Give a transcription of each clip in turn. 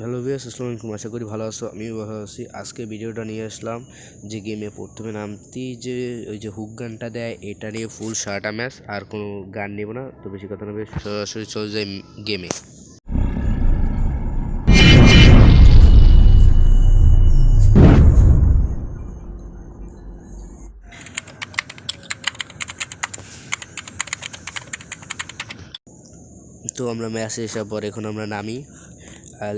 Hello বিয়াস আসসালামু আলাইকুম। আশা করি ভালো আছো, আমিও ভালো আছি। আজকে ভিডিওটা নিয়ে আসলাম যে গেমে প্রথমে নামতেই যে ওই যে হুক গানটা দেয়, এটা নিয়ে ফুল সারাটা ম্যাচ আর কোনো গান নেব না, তো বেশি কথা নেবে সরাসরি চলে যায় গেমে তো আমরা ম্যাচে আসার পর এখন আমরা নামি।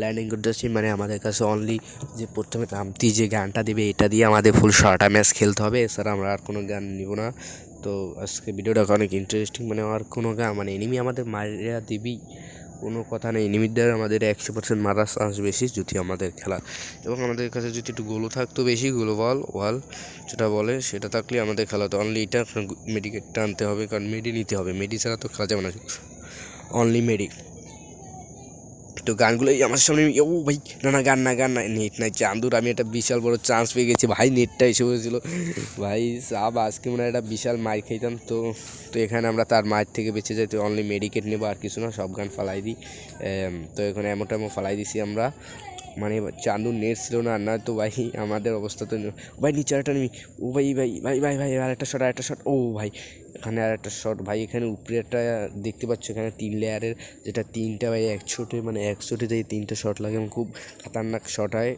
ল্যান্ডিং করতেছি মানে আমাদের কাছে অনলি যে প্রথমে নামতেই যে গানটা দেবে, এটা দিয়ে আমাদের ফুল সারাটা ম্যাচ খেলতে হবে। এছাড়া আমরা আর কোনো গান নিব না। তো আজকে ভিডিওটা অনেক ইন্টারেস্টিং মানে আর কোনো গান মানে এনিমি আমাদের মারিয়া দিবি, কোনো কথা নেই। এনিমিদের আমাদের একশো পার্সেন্ট মারার চান্স বেশি যদি আমাদের খেলা। এবং আমাদের কাছে যদি একটু গোলো থাকতো বেশি গোলো বল ওয়াল যেটা বলে সেটা থাকলে আমাদের খেলা তো অনলি এটা মেডিকেটটা আনতে হবে, কারণ মেডি নিতে হবে। মেডি ছাড়া তো খেলা যাবে না। অনলি মেডি তো গানগুলোই আমার সামনে ও ভাই, না না, গান না গান, না, নেট নাই, চান্দুর, আমি একটা বিশাল বড় চান্স পেয়ে গেছি। ভাই, নেটটা এসে বসেছিল। ভাই, সাব, আজকে মনে হয় একটা বিশাল মার খাইতাম তো। তো এখানে আমরা তার মায়ের থেকে বেঁচে যাই, তো অনলি মেডিকেট নেব আর কিছু না, সব গান ফালাই দিই। তো এখানে এমন টেমো ফালাই দিছি আমরা। মানে চাঁদু নেট ছিল না না তো ভাই আমাদের অবস্থা তো ভাই নিচে আরেকটা নেমি। ও ভাই ভাই ভাই ভাই ভাই, আর একটা শট আর একটা শট ও ভাই, এখানে আর একটা শট ভাই, এখানে উপরে একটা দেখতে পাচ্ছ, এখানে তিন লেয়ারের যেটা তিনটা ভাই এক শটে মানে এক শটে যে তিনটা শট লাগে, এবং খুব খাতারনাক শট হয়।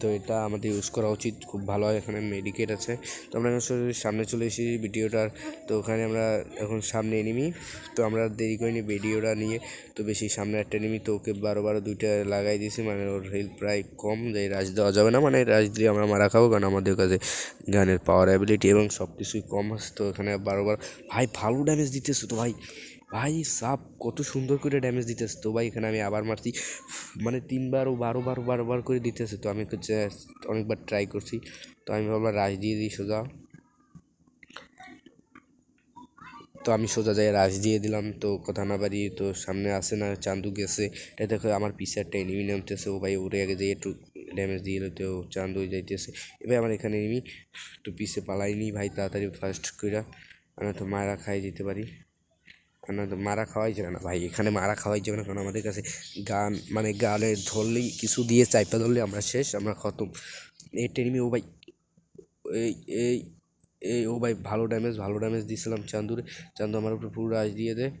তো এটা আমাদের ইউজ করা উচিত। খুব ভালো হয় এখানে মেডিকেট আছে। তো আমরা এখন সামনে চলে এসেছি ভিডিওটার। তো ওখানে আমরা এখন সামনে এনিমি তো আমরা দেরি করিনি ভিডিওটা নিয়ে। তো বেশি সামনে একটা এনিমি তো ওকে বারো বারো দুইটা লাগাই দিয়েছি। মানে ওর হেলথ প্রায় কম। যে রাজ দেওয়া যাবে না। মানে রাজ দিয়ে আমরা মারা খাব। কারণ আমাদের কাছে গানের পাওয়ার অ্যাবিলিটি এবং সব কিছুই কম আছে। তো এখানে বারোবার ভাই ভালো ড্যামেজ দিতেছো তো ভাই। ভাই সাপ, কত সুন্দর করে ড্যামেজ দিতেছে। তো ভাই, এখানে আমি আবার মারছি। মানে তিনবার ও বারো, বার বারবার করে দিতেছে। তো আমি অনেকবার ট্রাই করছি। তো আমি ভাবলাম রাশ দিয়ে দিই সোজা। তো আমি সোজা যাই রাশ দিয়ে দিলাম। তো কথা না বাড়িয়ে তো সামনে আসে না, চান্দু গেছে। এটা দেখো, আমার পিছে একটা এনিমি নামতেছে। ও ভাই, ওরে আগে যাই একটু ড্যামেজ দিয়ে তো চান্দু যাইতেছে। এবার আমার এখানে এনিমি তো পিছে পালাইনি ভাই, তাড়াতাড়ি ফার্স্ট করে আমি তো মারা খাই যেতে পারি। মারা খাওয়াই যাবে না ভাই, এখানে মারা খাওয়াই যাবে না কারণ আমাদের কাছে গান মানে গালে ধরলেই, কিছু দিয়ে চাইপা ধরলে আমরা শেষ, আমরা খতম। এই টেনিমি ও ভাই, এই এই এই ও ভাই, ভালো ড্যামেজ ভালো ড্যামেজ দিয়েছিলাম চান্দুরে। চান্দু আমার উপরে পুরো রাজ দিয়ে দেয়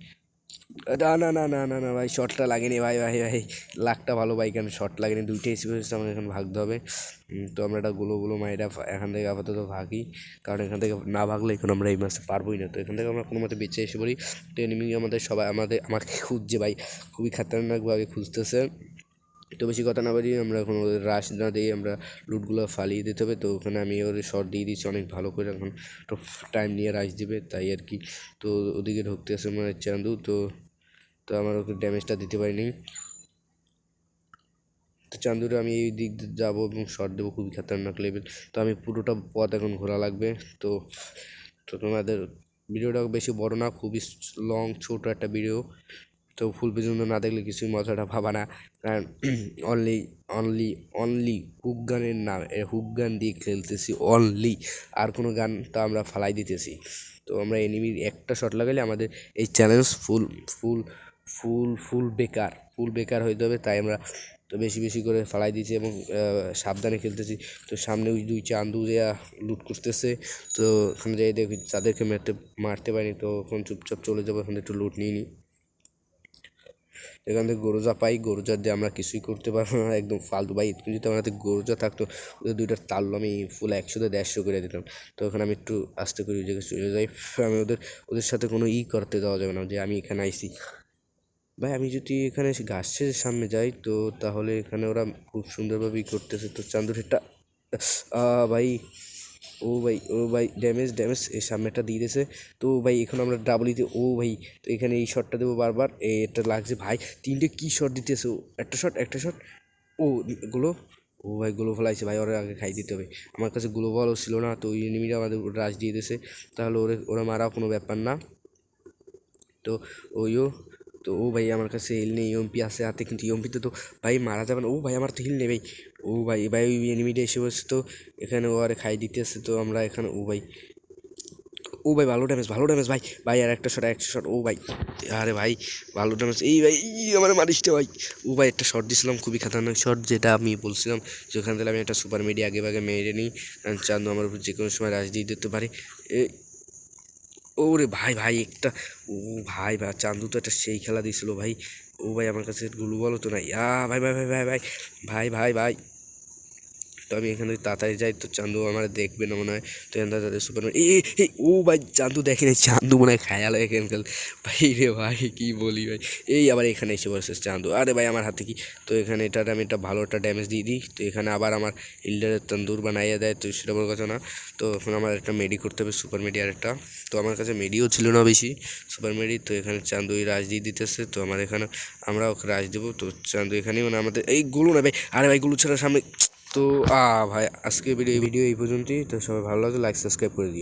না না না না না না, ভাই শর্টটা লাগেনি, ভাই ভাই ভাই। লাখটা ভালো, ভাই, কেন শর্ট লাগেনি? দুইটাই পড়েছে আমাদের এখন ভাগতে হবে। তো আমরা একটা গুলো গুলো মাইরা এখান থেকে আপাতত ভাগি। কারণ এখান থেকে না ভাগলে এখন আমরা এই মাসে পারবোই না। তো এখান থেকে আমরা কোনো মতে বেঁচে এসে পড়ি। তো এনিমি আমাদের সবাই আমাদের আমাকে খুঁজছে, ভাই। খুবই খাতারনাকভাবে খুঁজতেছে। তো বেশি কথা না বাড়িয়ে আমরা এখন ওদের রাশ না দিয়ে আমরা লুটগুলো ফালিয়ে দিতে হবে। তো ওখানে আমি ওর শর্ট দিয়ে দিচ্ছি, অনেক ভালো করে এখন তো টাইম নিয়ে রাশ দেবে, তাই আর কি। তো ওদিকে ঢুকতে আসে মানে চান্দু, তো তো আমার ওকে ড্যামেজটা দিতে পারিনি। তো চান্দুরে আমি এই দিক দিয়ে যাব এবং শর্ট দেবো, খুবই খাতারনাক লেভেল তো আমি পুরোটা পথ এখন ঘোরা লাগবে। তো তো তোমাদের ভিডিওটা বেশি বড় না, খুবই লং ছোট একটা ভিডিও তো ফুল পর্যন্ত না দেখলে কিছুই মজাটা ভাবা না। কারণ অনলি অনলি অনলি হুক গানের নাম হুক গান দিয়ে খেলতেছি অনলি আর কোনো গান তো আমরা ফালাই দিতেছি। তো আমরা এনিমির একটা শট লাগালে আমাদের এই চ্যালেঞ্জ ফুল ফুল ফুল ফুল বেকার। ফুল বেকার হইতে হবে, তাই আমরা তো বেশি বেশি করে ফালাই দিয়েছি এবং সাবধানে খেলতেছি। তো সামনে ওই দুই চান্দু যে লুট করতেছে। তো ওখানে যাই দেখি, তাদেরকে মারতে মারতে পারিনি, তো এখন চুপচাপ চলে যাব ওখানে একটু লুট নিয়ে নিই। এখান থেকে গরুজা পাই গরুজার দিয়ে আমরা কিছুই করতে পারব না। একদম ফালতু ভাই একটু যদি আমার গরুজা থাকতো, ওদের দুইটার তাল্লো আমি ফুল একশোতে দেড়শো করে দিতাম। তো ওখানে আমি একটু আস্তে করে জায়গায় চলে যাই। আমি ওদের ওদের সাথে কোনো ই করতে দেওয়া যাবে না যে আমি এখানে আইছি। ভাই, আমি যদি এখানে গাছের সামনে যাই, তো তাহলে এখানে ওরা খুব সুন্দরভাবে ই করতেছে। তো চান্দুরেরটা ভাই ও ভাই ও ভাই ড্যামেজ ড্যামেজ এই সামনেটা দিয়ে দিয়েছে। তো ভাই, এখন আমরা ডাবল দিতে ও ভাই, তো এখানে এই শটটা দেবো বারবার। এটা লাগছে ভাই, তিনটে কী শট দিতেছে ও? একটা শট একটা শট ও, গুলো? ও ভাই, গুলো ফেলাইছে ভাই, ওরা আগে খাই দিতে হবে। আমার কাছে গুলো বলও ছিল না, তো এনিমিটা আমাদের রাজ দিয়ে দিয়েছে। তাহলে ওরে, ওরা মারা কোনো ব্যাপার না। তো ওইও তো ও ভাই আমার কাছে হিল নেই ইএমপি আছে হাতে কিন্তু ইএমপিতে তো ভাই মারা যাবে না। ও ভাই আমার তো হিল নেই ভাই। ও ভাই ভাই ওই এনিমিটা এসে বসে তো, এখানে ও আরে খাই দিতে আসছে তো আমরা এখানে, ও ভাই। ও ভাই ভালো ড্যামেজ ভালো ড্যামেজ ভাই। ভাই আর একটা শট একটা শট ও ভাই। আরে ভাই, ভালো ড্যামেজ এই ভাই আমার মারিসটা ভাই। ও ভাই একটা শট দিছিলাম, খুবই খাতারনাক শট যেটা আমি বলছিলাম যে ওখান থেকে আমি একটা সুপার মিডিয়া আগে ভাগে মেরে নিই। কারণ চান্দু আমার উপর যে কোনো সময় রাজ দিয়ে দিতে পারে। ওরে ভাই ভাই, একটা, ও ভাই ভাই, চান্দু তো একটা সেই খেলা দিয়েছিল ভাই। ও ভাই আমার কাছে গুলু বলো তো নাই আ ভাই ভাই ভাই ভাই ভাই ভাই ভাই ভাই। তো আমি এখান তাড়াতাড়ি যাই, তো চান্দু আমার দেখবে না মনে হয়। তো এখান থেকে তাদের সুপার এই ও ভাই, চান্দু দেখে নাই, চান্দু মনে হয় খায়াল এখানকার ভাই রে ভাই, কি বলি ভাই? এই আবার এখানে এসে বসে চান্দু। আরে ভাই, আমার হাতে কি? তো এখানে এটা, আমি একটা ভালো একটা ড্যামেজ দিয়ে দিই। তো এখানে আবার আমার ইল্ডারের তন্দুর বানাইয়া দেয়, তো সেটা বড় কথা না। তো এখন আমার একটা মেডি করতে হবে সুপার মেডি আর একটা তো আমার কাছে মেডিও ছিল না বেশি সুপার মেডি তো এখানে চান্দুই রাজ দিয়ে দিতেছে, তো আমার এখানে আমরা ওকে রাজ দেবো। তো চান্দু এখানেই মানে আমাদের, এই গুলো না ভাই, আরে ভাই, গুলো ছাড়া সামনে তো ভাই আজকে ভিডিও ভিডিও এই পর্যন্তই। তো সবাই ভালো লাগে লাইক সাবস্ক্রাইব করে দিও।